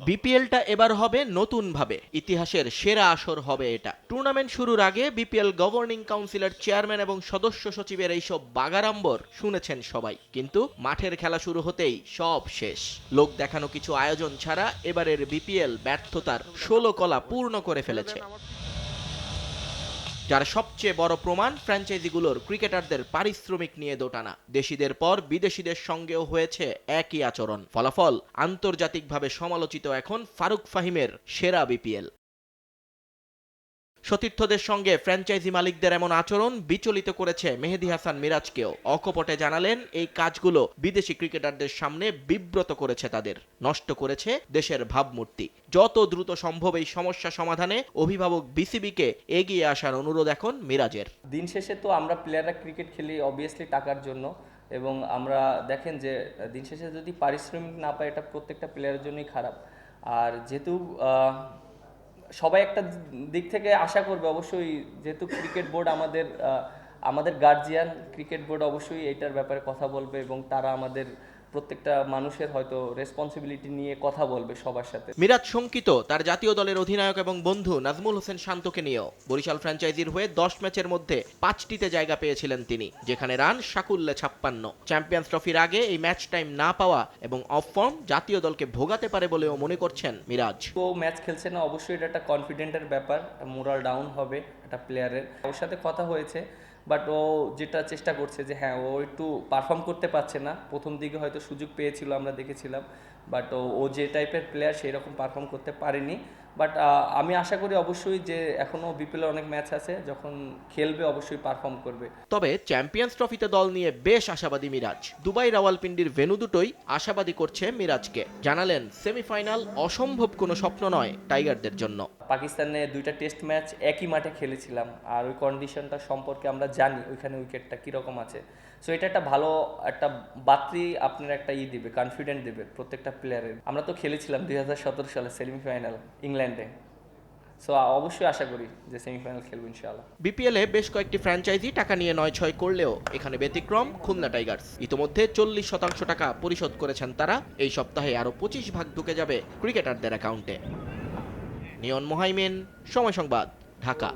বিপিএলটা এবার হবে নতুনভাবে, ইতিহাসের সেরা আসর হবে এটা। টুর্নামেন্ট শুরুর আগে বিপিএল গভর্নিং কাউন্সিলের চেয়ারম্যান এবং সদস্য সচিবের এইসব বাগাড়ম্বর শুনেছেন সবাই। কিন্তু মাঠের খেলা শুরু হতেই সব শেষ। লোক দেখানো কিছু আয়োজন ছাড়া এবারের বিপিএল ব্যর্থতার ষোলো কলা পূর্ণ করে ফেলেছে। যার সবচেয়ে বড় প্রমাণ ফ্র্যাঞ্চাইজিগুলোর ক্রিকেটারদের পারিশ্রমিক নিয়ে দোটানা। দেশিদের পর বিদেশিদের সঙ্গেও হয়েছে একই আচরণ। ফলাফল আন্তর্জাতিকভাবে সমালোচিত এখন ফারুক ফাহিমের সেরা বিপিএল। সতীর্থদের সঙ্গে ফ্র্যাঞ্চাইজি মালিকদের এমন আচরণ বিচলিত করেছে মেহেদি হাসান মিরাজকেও। অকপটে জানালেন, এই কাজগুলো বিদেশি ক্রিকেটারদের সামনে বিব্রত করেছে তাদের। নষ্ট করেছে দেশের ভাবমূর্তি। যত দ্রুত সম্ভব এই সমস্যা সমাধানে অভিভাবক বিসিবিকে এগিয়ে আসার অনুরোধ এখন মিরাজের। দিন শেষে তো আমরা প্লেয়াররা ক্রিকেট খেলি অবভিয়াসলি টাকার জন্য। এবং আমরা দেখেন যে, দিন শেষে যদি পারিশ্রমিক না পায়, এটা প্রত্যেকটা প্লেয়ারের জন্যই খারাপ। আর যেহেতু সবাই একটা দিক থেকে আশা করবে অবশ্যই, যেহেতু ক্রিকেট বোর্ড আমাদের আমাদের গার্জিয়ান ক্রিকেট বোর্ড অবশ্যই এটার ব্যাপারে কথা বলবে এবং তারা আমাদের প্রত্যেকটা মানুষের হয়তো রেসপন্সিবিলিটি নিয়ে কথা বলবে সবার সাথে। মিরাজ শঙ্কিত তার জাতীয় দলের অধিনায়ক এবং বন্ধু নাজমুল হোসেন শান্তকে নিয়েও। বরিশাল ফ্র্যাঞ্চাইজির হয়ে দশ ম্যাচের মধ্যে পাঁচটিতে জায়গা পেয়েছিলেন তিনি যেখানে রান সাকুল্যে ছাপ্পান্ন। চ্যাম্পিয়ন্স ট্রফির আগে এই ম্যাচ টাইম না পাওয়া এবং অফ ফর্ম জাতীয় দলকে ভোগাতে পারে বলেও মনে করছেন মিরাজ। ও ম্যাচ খেলছে না অবশ্যই এটা একটা কনফিডেন্টের ব্যাপার মোরাল ডাউন হবে। একটা প্লেয়ারের ওর সাথে কথা হয়েছে বাট ও যেটা চেষ্টা করছে যে হ্যাঁ ও একটু পারফর্ম করতে পারছে না। প্রথম দিকে হয়তো সুযোগ পেয়েছিল, আমরা দেখেছিলাম বাট ও যে টাইপের প্লেয়ার সেই রকম পারফর্ম করতে পারেনি। বাট আমি আশা করি অবশ্যই যে এখনও বিপিএল অনেক ম্যাচ আছে যখন খেলবে অবশ্যই পারফর্ম করবে। তবে চ্যাম্পিয়ন্স ট্রফিতে দল নিয়ে বেশ আশাবাদী মিরাজ। দুবাই রাওয়ালপিন্ডির ভেনু দুটোই আশাবাদী করছে মিরাজকে। জানালেন সেমিফাইনাল অসম্ভব কোনো স্বপ্ন নয় টাইগারদের জন্য। পাকিস্তানে দুইটা টেস্ট ম্যাচ একই মাঠে খেলেছিলাম আর ওই কন্ডিশনটা সম্পর্কে আমরা জানি ওইখানে উইকেটটা কীরকম আছে। সো এটা একটা ভালো একটা বাত্রি আপনার একটা ই দেবে কনফিডেন্ট দেবে প্রত্যেকটা প্লেয়ারের আমরা তো খেলেছিলাম দুই হাজার সতেরো সালে সেমিফাইনাল ইংল্যান্ডে। সো অবশ্যই আশা করি যে সেমিফাইনাল খেলব ইনশাআল্লাহ। বিপিএলে বেশ কয়েকটি ফ্র্যাঞ্চাইজি টাকা নিয়ে নয় ছয় করলেও এখানে ব্যতিক্রম খুলনা টাইগার্স। ইতোমধ্যে চল্লিশ শতাংশ টাকা পরিশোধ করেছেন তারা। এই সপ্তাহে আরও পঁচিশ ভাগ ঢুকে যাবে ক্রিকেটারদের অ্যাকাউন্টে নিয়ন মোহাইমেন, সময় সংবাদ, ঢাকা।